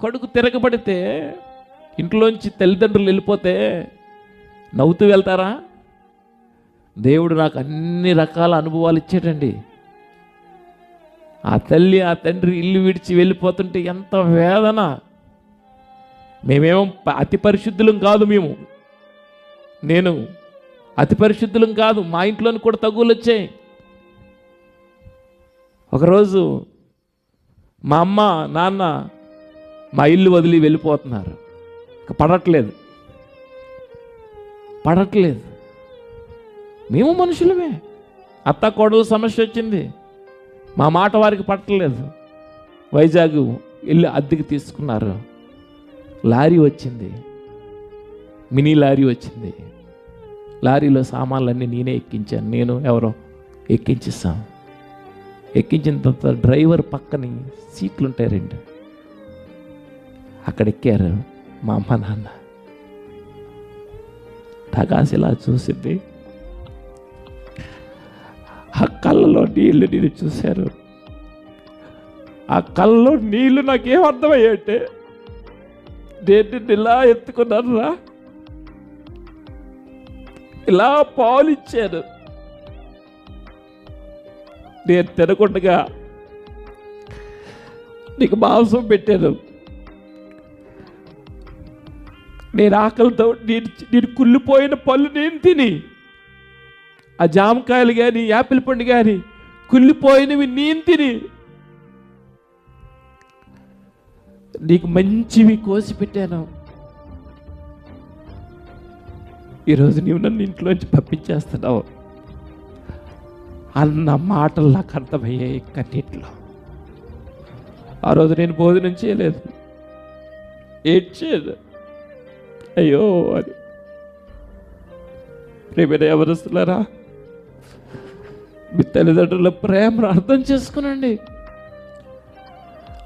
కొడుకు తిరగబడితే ఇంట్లోంచి తల్లిదండ్రులు వెళ్ళిపోతే నవ్వుతూ వెళ్తారా? దేవుడు నాకు అన్ని రకాల అనుభవాలు ఇచ్చాడండి. ఆ తల్లి ఆ తండ్రి ఇల్లు విడిచి వెళ్ళిపోతుంటే ఎంత వేదన. మేమేమో అతి పరిశుద్ధులం కాదు మేము. నేను అతి పరిశుద్ధులం కాదు మా ఇంట్లోని కూడా తగులు వచ్చాయి. ఒకరోజు మా అమ్మ నాన్న మా ఇల్లు వదిలి వెళ్ళిపోతున్నారు. ఇక పడట్లేదు. పడట్లేదు. మేము మనుషులమే. అత్త కోడలు సమస్య వచ్చింది. మా మాట వారికి పట్టలేదు. వైజాగ్ ఇల్లు అద్దెకి తీసుకున్నారు. లారీ వచ్చింది. మినీ లారీ వచ్చింది. లారీలో సామాన్లన్నీ నేనే ఎక్కించాను. నేను ఎవరో ఎక్కించిస్తాను ఎక్కించిన తర్వాత డ్రైవర్ పక్కని సీట్లు ఉంటాయి రెండు. అక్కడ ఎక్కారు మా అమ్మ నాన్న. తగాసి ఇలా చూసింది. ఆ కళ్ళలో నీళ్ళు నేను చూశారు. ఆ కళ్ళలో నీళ్ళు నాకేం అర్థమయ్యంటే నేను నిన్ను ఇలా ఎత్తుకున్నానురా. ఇలా పాలిచ్చాను. నేను తినకుండగా నీకు మాంసం పెట్టాను. నేను ఆకలితో నేను నేను కుళ్ళిపోయిన పళ్ళు నేను తిని ఆ జామకాయలు కానీ యాపిల్ పండు కానీ కుళ్ళిపోయినవి నేను తిని నీకు మంచివి కోసి పెట్టాను. ఈరోజు నీవు నన్ను ఇంట్లోంచి పంపించేస్తున్నావు. అన్న మాటలు నాకు అర్థమయ్యాయి కన్నీటిలో. ఆ రోజు నేను భోజనం చేయలేదు. ఏడ్చేది. అయ్యో అని ప్రేమైన ఎవరుస్తున్నారా మీ తల్లిదండ్రుల ప్రేమను అర్థం చేసుకునండి.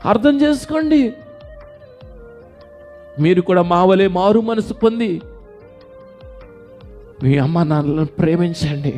అర్థం చేసుకోండి. మీరు కూడా మావలే మారు మనసు పొంది మీ అమ్మ నాన్నలను ప్రేమించండి.